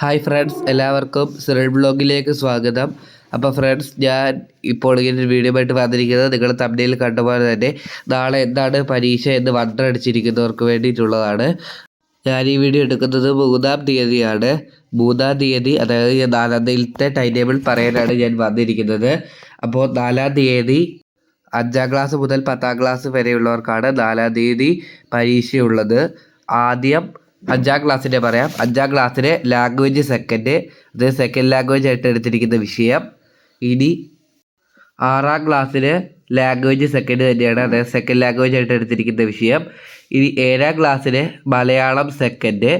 Hi friends എല്ലാവർക്കും Cyril ബ്ലോഗിലേക്ക് സ്വാഗതം. അപ്പോൾ ഫ്രണ്ട്സ് ഞാൻ ഇപ്പോൾ ഇങ്ങനെ ഒരു വീഡിയോ ആയിട്ട് വന്നിരിക്കുന്നത് നിങ്ങൾ തമ്മിൽ കണ്ട പോലെ തന്നെ നാളെ എന്താണ് പരീക്ഷ എന്ന് വണ്ടടിച്ചിരിക്കുന്നവർക്ക് വേണ്ടിയിട്ടുള്ളതാണ്. ഞാൻ ഈ വീഡിയോ എടുക്കുന്നത് മൂന്നാം തീയതിയാണ്. മൂന്നാം തീയതി അതായത് ഞാൻ നാലാം തീയതിയിലത്തെ ടൈം ടേബിൾ പറയാനാണ് ഞാൻ വന്നിരിക്കുന്നത്. അപ്പോൾ നാലാം തീയതി അഞ്ചാം ക്ലാസ് മുതൽ പത്താം ക്ലാസ് വരെയുള്ളവർക്കാണ് നാലാം തീയതി പരീക്ഷയുള്ളത്. ആദ്യം അഞ്ചാം ക്ലാസ്സിന്റെ പറയാം. അഞ്ചാം ക്ലാസ്സിലെ ലാംഗ്വേജ് സെക്കൻഡ് അത് സെക്കൻഡ് ലാംഗ്വേജ് ആയിട്ട് എടുത്തിരിക്കുന്ന വിഷയം. ഇനി ആറാം ക്ലാസ്സിന് ലാംഗ്വേജ് സെക്കൻഡ് തന്നെയാണ്. അതായത് സെക്കൻഡ് ലാംഗ്വേജ് ആയിട്ട് എടുത്തിരിക്കുന്ന വിഷയം. ഇനി ഏഴാം ക്ലാസ്സിന് മലയാളം സെക്കൻഡ്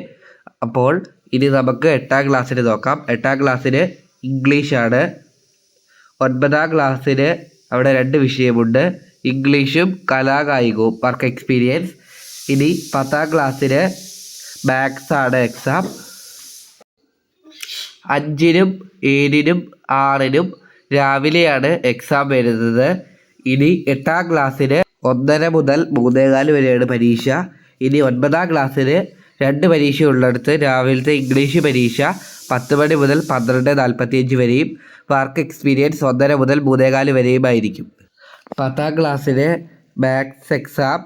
അപ്പോൾ ഇനി നമുക്ക് എട്ടാം ക്ലാസ്സിന് നോക്കാം. എട്ടാം ക്ലാസ്സിന് ഇംഗ്ലീഷാണ് ഒൻപതാം ക്ലാസ്സിന് അവിടെ രണ്ട് വിഷയമുണ്ട്. ഇംഗ്ലീഷും കലാകായികവും വർക്ക് എക്സ്പീരിയൻസ് ഇനി പത്താം ക്ലാസ്സിന് മാത്സ് ആണ് എക്സാം അഞ്ചിനും ഏഴിനും ആറിനും രാവിലെയാണ് എക്സാം വരുന്നത്. ഇനി എട്ടാം ക്ലാസ്സിന് ഒന്നര മുതൽ മൂന്നേകാൽ വരെയാണ് പരീക്ഷ. ഇനി ഒൻപതാം ക്ലാസ്സിന് രണ്ട് പരീക്ഷ ഉള്ളിടത്ത് രാവിലത്തെ ഇംഗ്ലീഷ് പരീക്ഷ പത്ത് മണി മുതൽ പന്ത്രണ്ട് നാൽപ്പത്തിയഞ്ച് വരെയും വർക്ക് എക്സ്പീരിയൻസ് ഒന്നര മുതൽ മൂന്നേകാൽ വരെയുമായിരിക്കും. പത്താം ക്ലാസ്സിന് മാത്സ് എക്സാം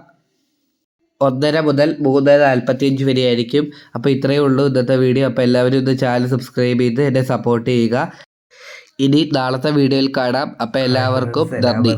ഒന്നര മുതൽ മൂന്ന് നാൽപ്പത്തിയഞ്ച് വരെ ആയിരിക്കും അപ്പോൾ ഇത്രയേ ഉള്ളൂ ഇന്നത്തെ വീഡിയോ. അപ്പോൾ എല്ലാവരും ഒന്ന് ചാനൽ സബ്സ്ക്രൈബ് ചെയ്ത് എന്നെ സപ്പോർട്ട് ചെയ്യുക. ഇനി നാളത്തെ വീഡിയോയിൽ കാണാം. അപ്പോൾ എല്ലാവർക്കും നന്ദി.